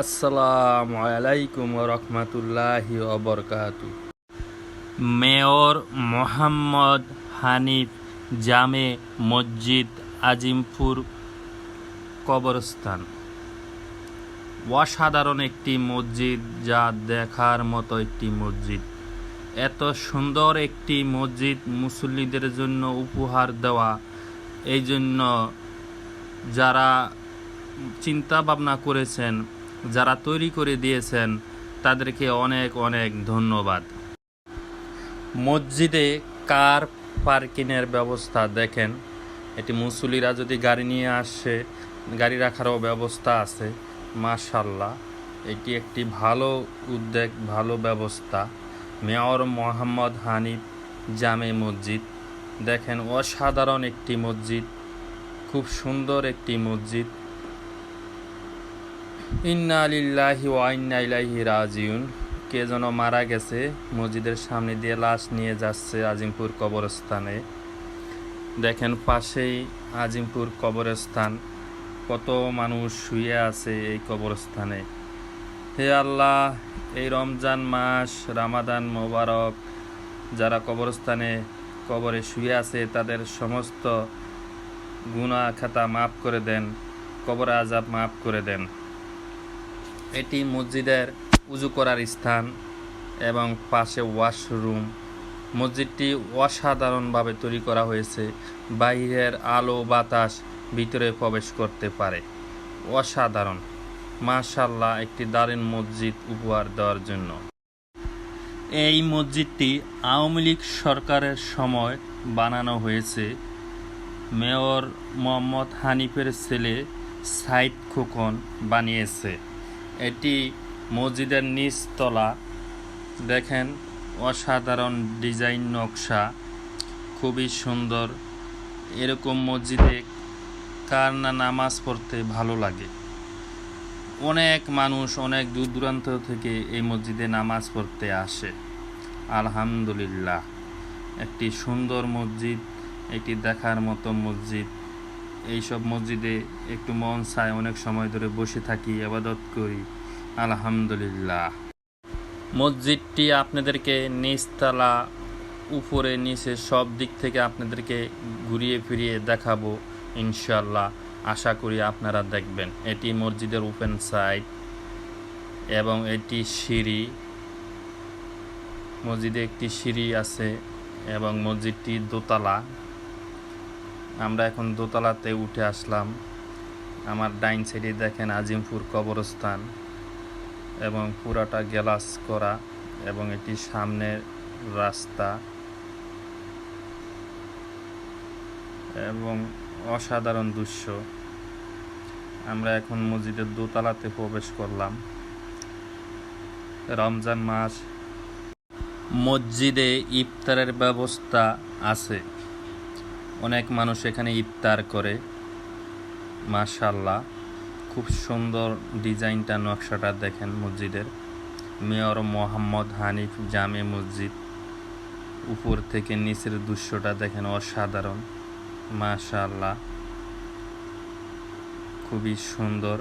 আসসালামু আলাইকুম রহমতুল্লাহি অবরকাতু মেয়র মোহাম্মদ হানিফ জামে মসজিদ আজিমপুর কবরস্থান। অসাধারণ একটি মসজিদ যা দেখার মতো একটি মসজিদ। এত সুন্দর একটি মসজিদ মুসল্লিদের জন্য উপহার দেওয়া। এই জন্য যারা চিন্তা ভাবনা করেছেন যারা তৈরি করে দিয়েছেন, তাদেরকে অনেক অনেক ধন্যবাদ। মসজিদে কার পার্কিংয়ের ব্যবস্থা দেখেন? এটি মুসলিরা যদি গাড়ি নিয়ে আসে, গাড়ি রাখারও ব্যবস্থা আছে মাশাল্লাহ এটি একটি ভালো উদ্যোগ, ভালো ব্যবস্থা। মেয়র মোহাম্মদ হানিফ জামে মসজিদ। দেখেন, অসাধারণ একটি মসজিদ, খুব সুন্দর একটি মসজিদ। ইন্না আলিল্লাহি ওয়া ইন্না ইলাইহি রাজিউন। কে যেন মারা গেছে, মসজিদের সামনে দিয়ে লাশ নিয়ে যাচ্ছে আজিমপুর কবরস্থানে। দেখেন পাশেই আজিমপুর কবরস্থান, কত মানুষ শুয়ে আছে এই কবরস্থানে। হে আল্লাহ, এই রমজান মাস, রামাদান মোবারক, যারা কবরস্থানে কবরে শুয়ে আছে, তাদের সমস্ত গুণা খাতা মাফ করে দেন, কবর আজাব মাফ করে দেন। এটি মসজিদের উজু করার স্থান এবং পাশে ওয়াশরুম। মসজিদটি অসাধারণভাবে তৈরি করা হয়েছে। বাইরের আলো বাতাস ভিতরে প্রবেশ করতে পারে। অসাধারণ। মাশাল্লাহ একটি দারুণ মসজিদ উপহার দেওয়ার জন্য। এই মসজিদটি আওয়ামী লীগ সরকারের সময় বানানো হয়েছে। মেয়র মোহাম্মদ হানিফের ছেলে সাইদ খোকন বানিয়েছে। এটি মসজিদের নিচতলা দেখেন, অসাধারণ ডিজাইন নকশা, খুবই সুন্দর। এরকম মসজিদে কার না নামাজ পড়তে ভালো লাগে? অনেক মানুষ অনেক দূর দূরান্ত থেকে এই মসজিদে নামাজ পড়তে আসে। আলহামদুলিল্লাহ, একটি সুন্দর মসজিদ এটি দেখার মতো মসজিদ। এইসব মসজিদে একটু মন চায় অনেক সময় ধরে বসে থাকি আবাদত করি। আলহামদুলিল্লাহ। মসজিদটি আপনাদেরকে নিচতলা উপরে, নিচে সব দিক থেকে আপনাদেরকে ঘুরিয়ে ফিরিয়ে দেখাবো ইনশাল্লাহ আশা করি আপনারা দেখবেন। এটি মসজিদের ওপেন সাইড এবং এটি সিঁড়ি। মসজিদে একটি সিঁড়ি আছে এবং মসজিদটি দোতলা। আমরা এখন দোতলাতে উঠে আসলাম। আমার ডাইন সাইডে দেখেন আজিমপুর কবরস্থান এবং পুরাটা গ্লাস করা এবং এটি সামনের রাস্তা। এবং অসাধারণ দৃশ্য। আমরা এখন মসজিদের দোতলাতে প্রবেশ করলাম। রমজান মাস। মসজিদে ইফতারের ব্যবস্থা আছে। অনেক মানুষ এখানে ইফতার করে। মাশাল্লাহ খুব সুন্দর ডিজাইনটা নকশাটা দেখেন মসজিদের। মেয়র মোহাম্মদ হানিফ জামে মসজিদ, উপর থেকে নিচের দৃশ্যটা দেখেন অসাধারণ। মাশাল্লাহ খুবই সুন্দর।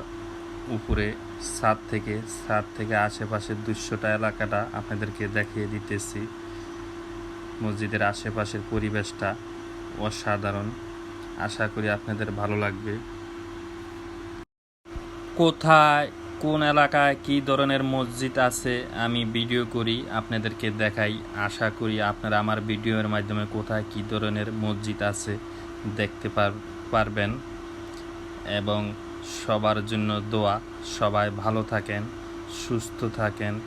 উপরে ছাদ থেকে ছাদ থেকে আশেপাশের দৃশ্যটা, এলাকাটা আপনাদেরকে দেখিয়ে দিতেছি। মসজিদের আশেপাশের পরিবেশটা। অসাধারণ। আশা করি আপনাদের ভালো লাগবে। কোথায়, কোন এলাকায় কী ধরনের মসজিদ আছে, আমি ভিডিও করি, আপনাদেরকে দেখাই। আশা করি আপনারা আমার ভিডিওর মাধ্যমে কোথায় কী ধরনের মসজিদ আছে দেখতে পার- পারবেন। এবং সবার জন্য দোয়া, সবাই ভালো থাকেন, সুস্থ থাকেন।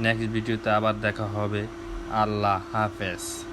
নেক্সট ভিডিওতে আবার দেখা হবে। আল্লাহ হাফেজ।